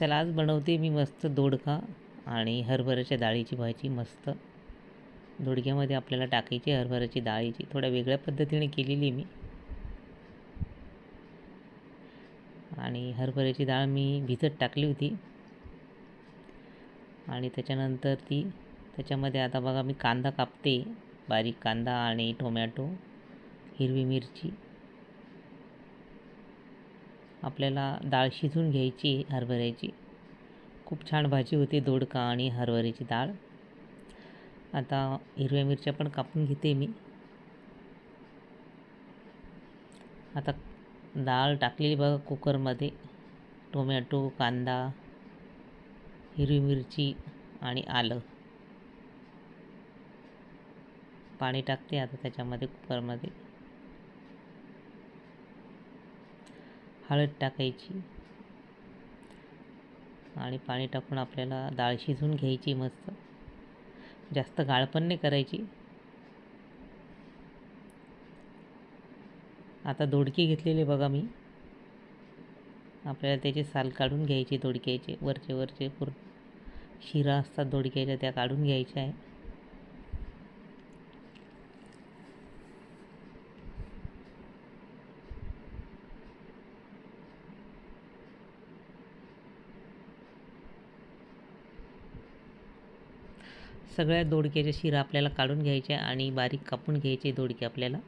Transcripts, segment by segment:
चला आज बनवते मी मस्त दोडका आणि हरभऱ्याच्या डाळीची भाजी मस्त. दोडक्यामध्ये आपल्याला टाकायची हरभऱ्याची डाळीची. थोड्या वेगळ्या पद्धतीने केलेली मी. आणि हरभऱ्याची डाळ मी भिजत टाकली होती. आणि त्याच्यानंतर ती त्याच्यामध्ये आता बघा मी कांदा कापते. बारीक कांदा आणि टोमॅटो हिरवी मिरची. आपल्याला डाळ शिजून घ्यायची हरभऱ्याची. खूप छान भाजी होते दोडका आणि हरभऱ्याची डाळ. आता हिरव्या मिरच्या पण कापून घेते मी. आता डाळ टाकलेली बघा कुकरमध्ये. टोमॅटो कांदा हिरवी मिरची आणि आलं. पाणी टाकते आता त्याच्यामध्ये कुकरमध्ये. हळद टाकायची आणि पाणी टाकून आपल्याला डाळ शिजवून घ्यायची मस्त. जास्त गाळ पण नाही करायची. आता दोडके घेतलेली बघा मी. आपल्याला त्याचे साल काढून घ्यायचे दोडक्याचे. वरचे वरचे पूर्ण शिरा असतात दोडक्याच्या त्या काढून घ्यायच्या आहे. सगळ्या दोडक्याच्या शिरा आपल्याला काढून घ्यायच्या आणि बारीक कापून घ्यायचे दोडके आपल्याला.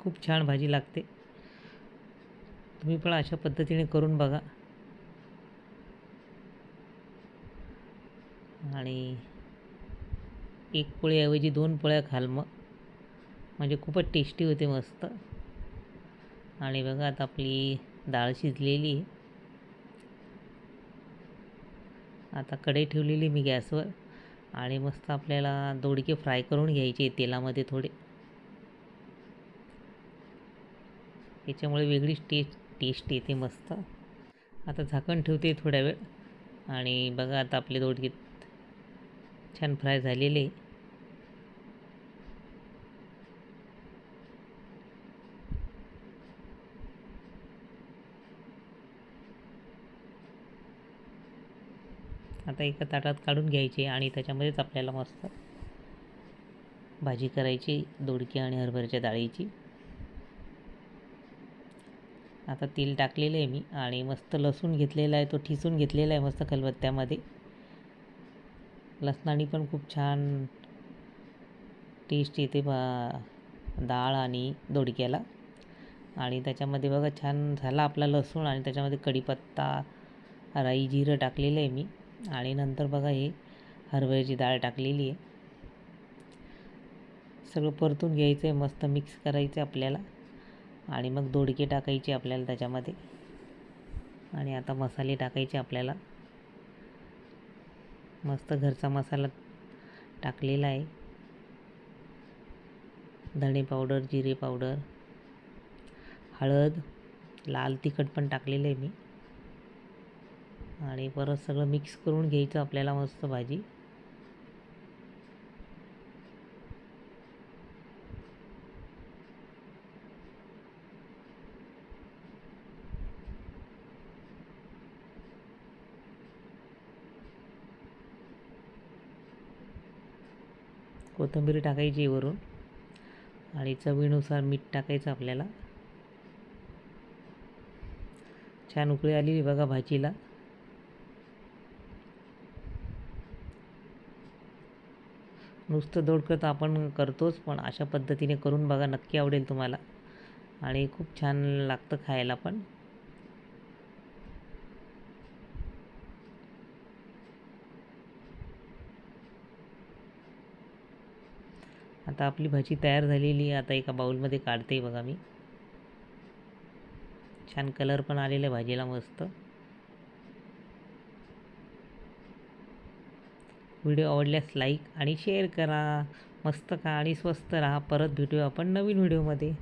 खूप छान भाजी लागते. तुम्ही पण अशा पद्धतीने करून बघा. आणि एक पोळीऐवजी दोन पोळ्या खाल मग. म्हणजे खूपच टेस्टी होते मस्त. आणि बघा आता आपली डाळ शिजलेली. आता कढई ठेवलेली मी गॅसवर. आणि मस्त आपल्याला दोडके फ्राय करून घ्यायचे तेलामध्ये थोडे. याच्यामुळे वेगळीच टेस्ट टेस्ट येते मस्त. आता झाकण ठेवते थोड्या वेळ. आणि बघा आता आपले दोडके छान फ्राय झालेले. आता एका ताटात काढून घ्यायचे आणि त्याच्यामध्येच आपल्याला मस्त भाजी करायची दोडकी आणि हरभऱ्याच्या डाळीची. आता तेल टाकलेलं आहे मी आणि मस्त लसूण घेतलेला आहे तो ठिसून घेतलेला आहे मस्त खलबत्त्यामध्ये. लसणाने पण खूप छान टेस्ट येते बा डाळ आणि दोडक्याला. आणि त्याच्यामध्ये बघा छान झाला आपला लसूण आणि त्याच्यामध्ये कढीपत्ता राई जिरं टाकलेलं आहे मी. आणि नंतर बघा हे हरभऱ्याची डाळ टाकलेली आहे. सगळं परतून घ्यायचं आहे मस्त मिक्स करायचं आपल्याला. आणि मग दोडके टाकायचे आपल्याला त्याच्यामध्ये. आणि आता मसाले टाकायचे आपल्याला. मस्त घरचा मसाला टाकलेला आहे. धणे पावडर जिरे पावडर हळद लाल तिखट पण टाकलेलं आहे मी. आणि परत सगळं मिक्स करून घ्यायचं आपल्याला मस्त भाजी. कोथिंबीर टाकायची वरून आणि चवीनुसार मीठ टाकायचं आपल्याला. छान उकळी आलेली बघा भाजीला. नुसतं दोडकं तर आपण करतोच पण अशा पद्धतीने करून बघा नक्की आवडेल तुम्हाला. आणि खूप छान लागतं खायला पण. आता आपली भाजी तयार झालेली आहे. आता एका बाऊलमध्ये काढते बघा मी. छान कलर पण आलेला आहे भाजीला मस्त. व्हिडिओ आवडल्यास लाईक आणि शेअर करा. मस्त का आणि स्वस्त राहा. परत भेटूया आपण नवीन व्हिडिओमध्ये.